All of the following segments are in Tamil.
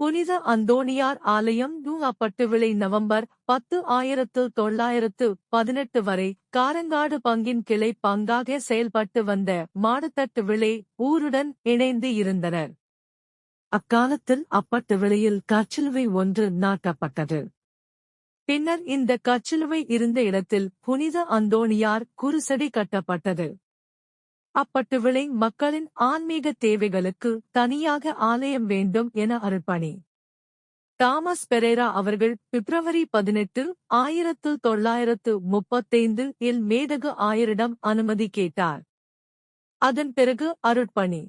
புனித அந்தோணியார் ஆலயம் விளை நவம்பர் பத்து ஆயிரத்து தொள்ளாயிரத்து பதினெட்டு வரை காரங்காடு பங்கின் கிளை பங்காக செயல்பட்டு வந்த மாடத்தட்டு விளை ஊருடன் இணைந்து இருந்தனர். அக்காலத்தில் அப்பட்டு விளையில் கச்சிலுவை ஒன்று நாட்டப்பட்டது. பின்னர் இந்த கச்சிலுவை இருந்த இடத்தில் புனித அந்தோணியார் குருசடி கட்டப்பட்டது. அப்பட்டுவிளை மக்களின் ஆன்மீக தேவைகளுக்கு தனியாக ஆலயம் வேண்டும் என அருள்பணி தாமஸ் பெரேரா அவர்கள் பிப்ரவரி பதினெட்டு ஆயிரத்து தொள்ளாயிரத்து முப்பத்தைந்து இல் மேதகு ஆயரிடம் அனுமதி கேட்டார். அதன் பிறகு அருட்பணி.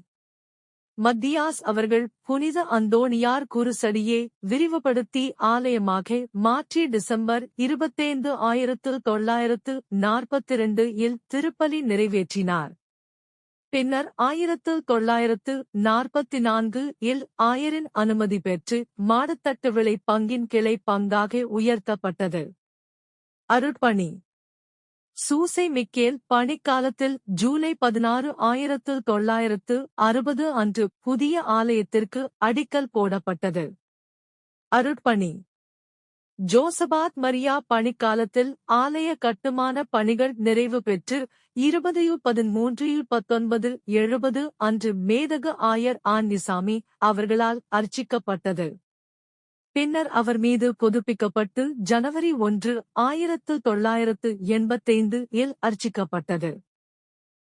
மத்தியாஸ் அவர்கள் புனித அந்தோணியார் குருசடியே விரிவுபடுத்தி ஆலயமாக மாற்றி டிசம்பர் இருபத்தைந்து ஆயிரத்து தொள்ளாயிரத்து நாற்பத்திரண்டு இல் திருப்பலி நிறைவேற்றினார். பின்னர் ஆயிரத்து தொள்ளாயிரத்து நாற்பத்தி நான்கு இல் ஆயரின் அனுமதி பெற்று மாடத்தட்டு விளை பங்கின் கிளை பங்காக உயர்த்தப்பட்டது. அருட்பணி. சூசை மிக்கேல் பணிக்காலத்தில் ஜூலை பதினாறு ஆயிரத்து தொள்ளாயிரத்து அறுபது அன்று புதிய ஆலயத்திற்கு அடிக்கல் போடப்பட்டது. அருட்பணி. ஜோசபாத் மரியா பணிக்காலத்தில் ஆலய கட்டுமான பணிகள் நிறைவு பெற்று இருபது பதிமூன்று பத்தொன்பது எழுபது அன்று மேதக ஆயர் ஆன்னிசாமி அவர்களால் அர்ச்சிக்கப்பட்டது. பின்னர் அவர் மீது புதுப்பிக்கப்பட்டு ஜனவரி ஒன்று ஆயிரத்து தொள்ளாயிரத்து எண்பத்தைந்து இல் அர்ச்சிக்கப்பட்டது.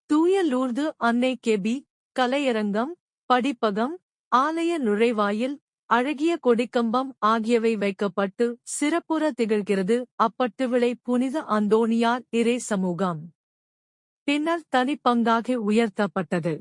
தூய லூர்து அன்னை கெபி கலையரங்கம் படிப்பகம் ஆலய நுழைவாயில் அழகிய கொடிக்கம்பம் ஆகியவை வைக்கப்பட்டு சிறப்புற திகழ்கிறது. அப்பட்டுவிளை புனித அந்தோணியார் இறை சமூகம். பின்னர் தனிப்பங்காக உயர்த்தப்பட்டது.